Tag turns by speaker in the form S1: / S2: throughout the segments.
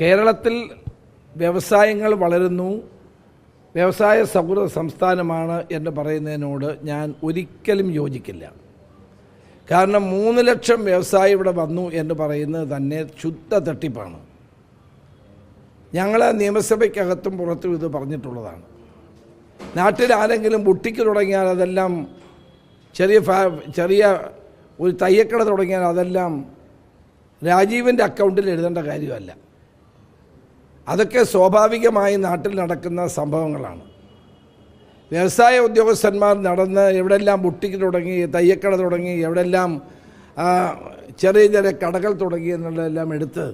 S1: കേരളത്തിൽ വ്യവസായങ്ങൾ വളരുന്നു. വ്യവസായ സൗഹൃദ സംസ്ഥാനമാണ് എന്ന് പറയുന്നതിനോട് ഞാൻ ഒരിക്കലും യോജിക്കില്ല. കാരണം മൂന്ന് ലക്ഷം വ്യവസായി ഇവിടെ വന്നു എന്ന് പറയുന്നത് തന്നെ ശുദ്ധ തട്ടിപ്പാണ്. ഞങ്ങളെ നിയമസഭയ്ക്കകത്തും പുറത്തും ഇത് പറഞ്ഞിട്ടുള്ളതാണ്. നാട്ടിൽ ആരെങ്കിലും ബുട്ടിക്ക് തുടങ്ങിയാൽ അതെല്ലാം ചെറിയ ഫാ ചെറിയ ഒരു തയ്യക്കട തുടങ്ങിയാൽ അതെല്ലാം രാജീവിന്റെ അക്കൗണ്ടിൽ എഴുതേണ്ട കാര്യമല്ല. അതൊക്കെ സ്വാഭാവികമായി നാട്ടിൽ നടക്കുന്ന സംഭവങ്ങളാണ്. വ്യവസായ ഉദ്യോഗസ്ഥന്മാർ നടന്ന് എവിടെല്ലാം ബുട്ടിക്ക് തുടങ്ങി തയ്യക്കട തുടങ്ങി എവിടെല്ലാം ചെറിയ ചെറിയ കടകൾ തുടങ്ങി എന്നുള്ളതെല്ലാം എടുത്ത്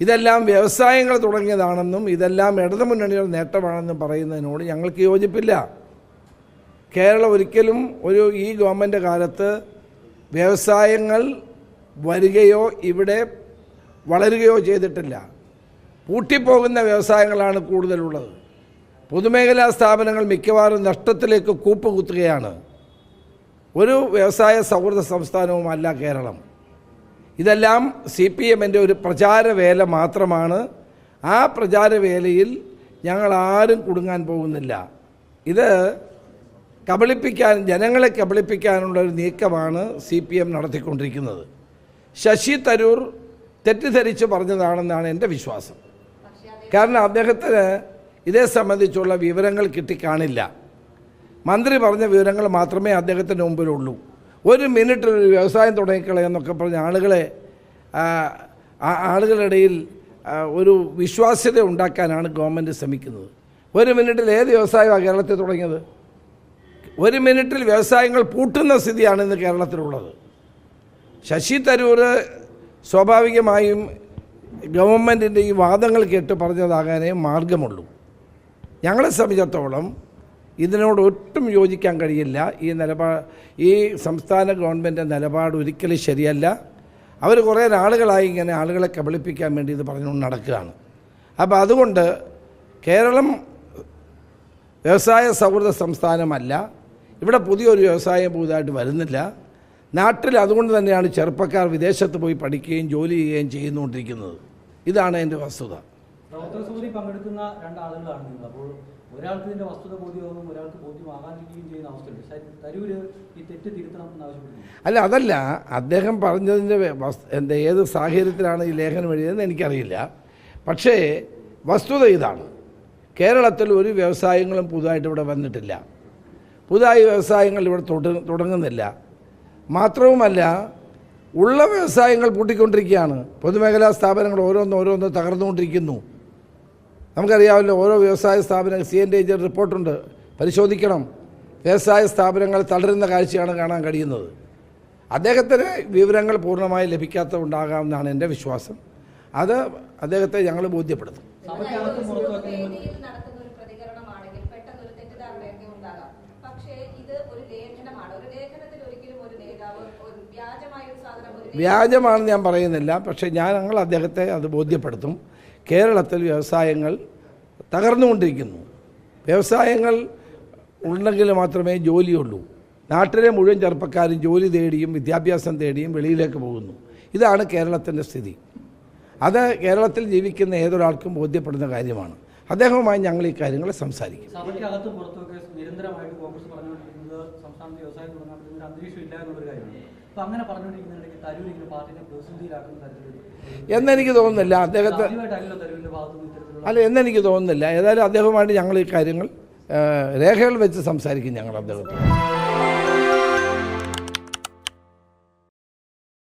S1: ഇതെല്ലാം വ്യവസായങ്ങൾ തുടങ്ങിയതാണെന്നും ഇതെല്ലാം ഇടതുമുന്നണിയുടെ നേട്ടമാണെന്നും പറയുന്നതിനോട് ഞങ്ങൾക്ക് യോജിപ്പില്ല. കേരളം ഒരിക്കലും ഒരു ഈ ഗവൺമെന്റ് കാലത്ത് വ്യവസായങ്ങൾ വരികയോ ഇവിടെ വളരുകയോ ചെയ്തിട്ടില്ല. പൂട്ടിപ്പോകുന്ന വ്യവസായങ്ങളാണ് കൂടുതലുള്ളത്. പൊതുമേഖലാ സ്ഥാപനങ്ങൾ മിക്കവാറും നഷ്ടത്തിലേക്ക് കൂപ്പുകുത്തുകയാണ്. ഒരു വ്യവസായ സൗഹൃദ സംസ്ഥാനവുമല്ല കേരളം. ഇതെല്ലാം സി പി എമ്മിന്റെ ഒരു പ്രചാരവേല മാത്രമാണ്. ആ പ്രചാരവേലയിൽ ഞങ്ങൾ ആരും കുടുങ്ങാൻ പോകുന്നില്ല. ഇത് കബളിപ്പിക്കാൻ ജനങ്ങളെ കബളിപ്പിക്കാനുള്ള ഒരു നീക്കമാണ് സി പി എം നടത്തിക്കൊണ്ടിരിക്കുന്നത്. ശശി തരൂർ തെറ്റിദ്ധരിച്ച് പറഞ്ഞതാണെന്നാണ് എന്റെ വിശ്വാസം. കാരണം അദ്ദേഹത്തിന് ഇതേ സംബന്ധിച്ചുള്ള വിവരങ്ങൾ കിട്ടിക്കാണില്ല. മന്ത്രി പറഞ്ഞ വിവരങ്ങൾ മാത്രമേ അദ്ദേഹത്തിന്റെ മുമ്പിലുള്ളൂ. ഒരു മിനിറ്റിൽ വ്യവസായം തുടങ്ങിക്കളയെന്നൊക്കെ പറഞ്ഞ ആളുകളെ ആ, ആ- ആളുകളുടെ ഇടയിൽ ആ, ഒരു വിശ്വാസ്യത ഉണ്ടാക്കാനാണ് ഗവൺമെന്റ് ശ്രമിക്കുന്നത്. ഒരു മിനിറ്റിൽ ഏത് വ്യവസായമാണ് കേരളത്തിൽ തുടങ്ങിയത്? ഒരു മിനിറ്റിൽ വ്യവസായങ്ങൾ പൂട്ടുന്ന സ്ഥിതിയാണ് ഇന്ന് കേരളത്തിലുള്ളത്. ശശി തരൂർ സ്വാഭാവികമായും ഗവൺമെന്റിന്റെ ഈ വാദങ്ങൾ കേട്ട് പറഞ്ഞതാകാനേ മാർഗമുള്ളൂ. ഞങ്ങളെ സംബന്ധിച്ചിടത്തോളം ഇതിനോട് ഒട്ടും യോജിക്കാൻ കഴിയില്ല. ഈ നിലപാ ഈ സംസ്ഥാന ഗവൺമെന്റ് നിലപാട് ഒരിക്കലും ശരിയല്ല. അവർ കുറേ നാളുകളായി ഇങ്ങനെ ആളുകളെ കബളിപ്പിക്കാൻ വേണ്ടി ഇത് പറഞ്ഞുകൊണ്ട് നടക്കുകയാണ്. അപ്പോൾ അതുകൊണ്ട് കേരളം വ്യവസായ സൗഹൃദ സംസ്ഥാനമല്ല. ഇവിടെ പുതിയൊരു വ്യവസായം പുതുതായിട്ട് വരുന്നില്ല. നാട്ടിൽ അതുകൊണ്ട് തന്നെയാണ് ചെറുപ്പക്കാർ വിദേശത്ത് പോയി പഠിക്കുകയും ജോലി ചെയ്യുകയും ചെയ്യുന്നുകൊണ്ടിരിക്കുന്നത്. ഇതാണ് എന്റെ വസ്തുത.
S2: ഡോക്ടർ സമിതി പങ്കെടുക്കുന്ന രണ്ടാളുകളാണ് നിങ്ങൾ അപ്പോൾ ഒരാൾക്ക് ഇതിന്റെ വസ്തുത ബോധ്യമാകും ഒരാൾക്ക് ബോധ്യമാകാതിരിക്കുകയും ചെയ്യുന്ന അവസ്ഥയുണ്ട്. ശരി, തരൂര് ഈ തെറ്റ് തിരുത്തണം എന്ന് ആവശ്യപ്പെടുന്നു.
S1: അല്ല അതല്ല. അദ്ദേഹം പറഞ്ഞതിന്റെ എന്താ ഏത് സാഹചര്യത്തിലാണ് ഈ ലേഖനം എഴുതിയതെന്ന് എനിക്കറിയില്ല. പക്ഷേ വസ്തുത ഇതാണ്. കേരളത്തിൽ ഒരു വ്യവസായങ്ങളും പുതുതായിട്ട് ഇവിടെ വന്നിട്ടില്ല. പുതുതായി വ്യവസായങ്ങൾ ഇവിടെ തുടങ്ങുന്നില്ല. മാത്രവുമല്ല ഉള്ള വ്യവസായങ്ങൾ പൂട്ടിക്കൊണ്ടിരിക്കുകയാണ്. പൊതുമേഖലാ സ്ഥാപനങ്ങൾ ഓരോന്ന് ഓരോന്ന് തകർന്നുകൊണ്ടിരിക്കുന്നു. നമുക്കറിയാമല്ലോ ഓരോ വ്യവസായ സ്ഥാപനങ്ങൾ സി എൻ ഡി റിപ്പോർട്ടുണ്ട്. പരിശോധിക്കണം. വ്യവസായ സ്ഥാപനങ്ങൾ തളരുന്ന കാഴ്ചയാണ് കാണാൻ കഴിയുന്നത്. അദ്ദേഹത്തിന് വിവരങ്ങൾ പൂർണമായി ലഭിക്കാത്തതുണ്ടാകാമെന്നാണ് എന്റെ വിശ്വാസം. അത് അദ്ദേഹത്തെ ഞങ്ങൾ ബോധ്യപ്പെടുത്തും
S2: സഭയ്ക്കകത്തും പുറത്തുമൊക്കെ നിങ്ങൾ
S3: വേദിയിൽ നടത്തുന്ന ഒരു പ്രതികരണമാണെങ്കിൽ പെട്ടെന്ന് ഒരു തെറ്റിദ്ധാരണയൊക്കെ ഉണ്ടാകാം പക്ഷേ ഇത് ഒരു ലേഖനമാണ് ഒരു ലേഖനത്തിൽ ഒരിക്കലും ഒരു നേതാവ് ഒരു വ്യാജമായ ഒരു സാധനം ഒരു
S1: വ്യാജമാണെന്ന് ഞാൻ പറയുന്നില്ല. പക്ഷേ ഞാൻ ഞങ്ങൾ അദ്ദേഹത്തെ അത് ബോധ്യപ്പെടുത്തും. കേരളത്തിൽ വ്യവസായങ്ങൾ തകർന്നുകൊണ്ടിരിക്കുന്നു. വ്യവസായങ്ങൾ ഉണ്ടെങ്കിൽ മാത്രമേ ജോലിയുള്ളൂ. നാട്ടിലെ മുഴുവൻ ചെറുപ്പക്കാരും ജോലി തേടിയും വിദ്യാഭ്യാസം തേടിയും വെളിയിലേക്ക് പോകുന്നു. ഇതാണ് കേരളത്തിന്റെ സ്ഥിതി. അത് കേരളത്തിൽ ജീവിക്കുന്ന ഏതൊരാൾക്കും ബോധ്യപ്പെടുന്ന കാര്യമാണ്. അദ്ദേഹവുമായി ഞങ്ങൾ ഈ കാര്യങ്ങൾ സംസാരിക്കും.
S2: നിരന്തരമായിട്ട് കോൺഗ്രസ് പറഞ്ഞുകൊണ്ടിരിക്കുന്നത് സംസ്ഥാനത്ത് വ്യവസായം തുടങ്ങാൻ അന്തരീക്ഷം ഇല്ല എന്നുള്ളൊരു കാര്യമാണ്. അങ്ങനെ പറഞ്ഞുകൊണ്ടിരിക്കുന്നുണ്ടെങ്കിൽ തരൂർ ഇങ്ങനെ പാർട്ടിനെ പ്രതിസന്ധിയിലാക്കുന്ന തരത്തിലൊരു
S1: എന്നെനിക്ക് തോന്നുന്നില്ല. അദ്ദേഹത്തെ അല്ല എന്നെനിക്ക് തോന്നുന്നില്ല. ഏതായാലും അദ്ദേഹവുമായിട്ട് ഞങ്ങൾ ഈ കാര്യങ്ങൾ രേഖകൾ വെച്ച് സംസാരിക്കും ഞങ്ങൾ അദ്ദേഹത്തോട്.